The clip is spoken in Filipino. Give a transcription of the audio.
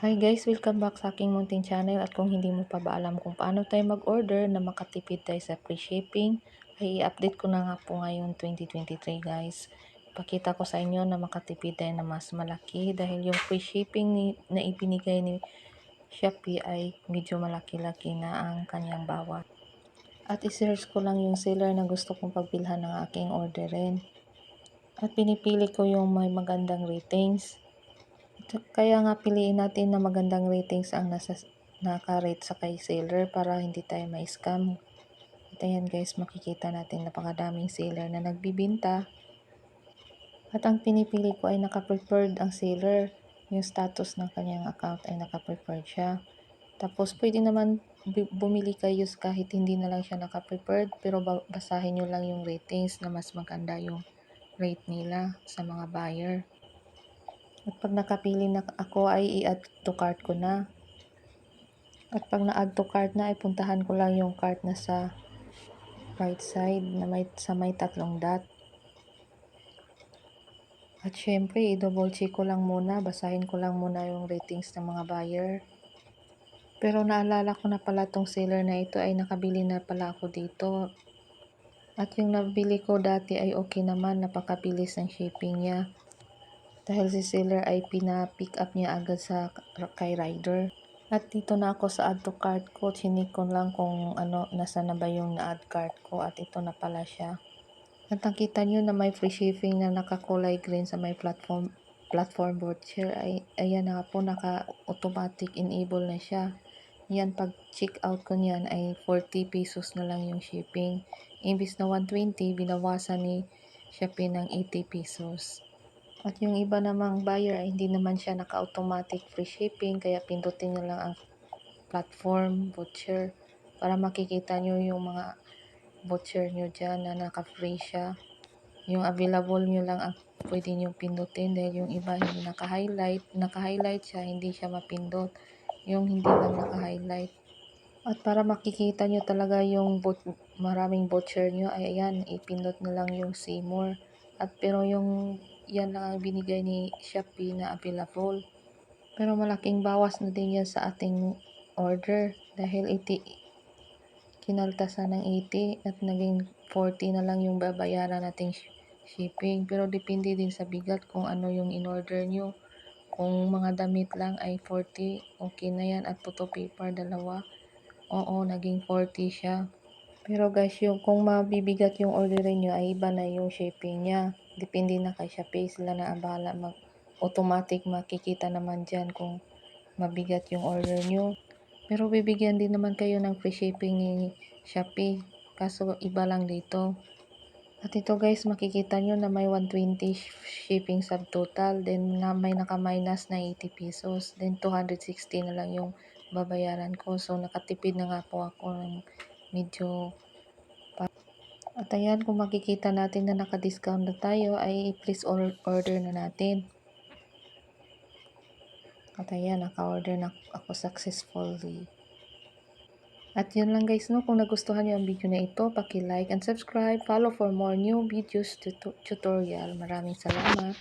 Hi guys, welcome back sa aking munting channel at kung hindi mo pa ba alam kung paano tayo mag-order na makatipid tayo sa free shipping ay i-update ko na nga po ngayon 2023 guys. Pakita ko sa inyo na makatipid tayo na mas malaki dahil yung free shipping ni, na ibinigay ni Shopee ay medyo malaki-laki na ang kanyang bawat. At isearch ko lang yung seller na gusto kong pagbilhan ng aking orderin. At pinipili ko yung may magandang ratings. Kaya nga piliin natin na magandang ratings ang nasa naka-rate sa kay seller para hindi tayo ma-scam. At ayan guys, makikita natin napakadaming seller na nagbibinta. At ang pinipili ko ay naka-preferred ang seller. Yung status ng kanyang account ay naka-preferred siya. Tapos pwede naman bumili kayo kahit hindi na lang siya naka-preferred pero basahin nyo lang yung ratings na mas maganda yung rate nila sa mga buyer. At pag nakapili na ako ay i-add to cart ko na. At pag na-add to cart na ay puntahan ko lang yung cart na sa right side na may, sa may tatlong dot. At syempre, i-double check ko lang muna, basahin ko lang muna yung ratings ng mga buyer. Pero naalala ko na pala tong seller na ito ay nakabili na pala ako dito. At yung nabili ko dati ay okay naman, napakabilis ng shipping niya dahil si seller ay pina-pick up niya agad sa kay rider. At dito na ako sa add to cart ko, chinik ko lang kung ano, nasa na ba yung na-add cart ko at ito na pala siya. At nakita nyo na may free shipping na nakakulay green sa may platform platform voucher ay ayan na po naka automatic enable na siya. Yan pag check out ko niyan ay 40 pesos na lang yung shipping. Imbis na 120 binawasan ni Shopee ng 80 pesos. At yung iba namang buyer ay hindi naman siya naka-automatic free shipping kaya pindutin nyo lang ang platform voucher para makikita nyo yung mga voucher nyo dyan na naka-free siya. Yung available nyo lang ang pwede nyo pindutin dahil yung iba hindi naka-highlight. Naka-highlight siya, hindi siya mapindot. Yung hindi lang naka-highlight. At para makikita nyo talaga yung maraming voucher nyo, ay ayan, ipindot na lang yung see more. At pero yung yan lang ang binigay ni Shopee na available. Pero malaking bawas na din yan sa ating order dahil 80 kinaltasan ng 80 at naging 40 na lang yung babayaran nating shipping. Pero depende din sa bigat kung ano yung in-order nyo. Kung mga damit lang ay 40, okay na yan. At photo paper, dalawa. Oo, naging 40 siya. Pero guys, yung kung mabibigat yung orderin nyo ay iba na yung shipping niya. Depende na kay Shopee. Sila na ang bahala. Mag automatic makikita naman dyan kung mabigat yung order nyo. Pero bibigyan din naman kayo ng free shipping ni Shopee. Kaso iba lang dito. At ito guys, makikita nyo na may 120 shipping subtotal. Then na may naka-minus na 80 pesos. Then 260 na lang yung babayaran ko. So nakatipid na nga po ako ng medyo at ayan, kung makikita natin na naka-discount na tayo, ay please order na natin. At ayan, naka-order na ako successfully. At yun lang guys, no? Kung nagustuhan niyo ang video na ito, paki-like and subscribe. Follow for more new videos tutorial. Maraming salamat.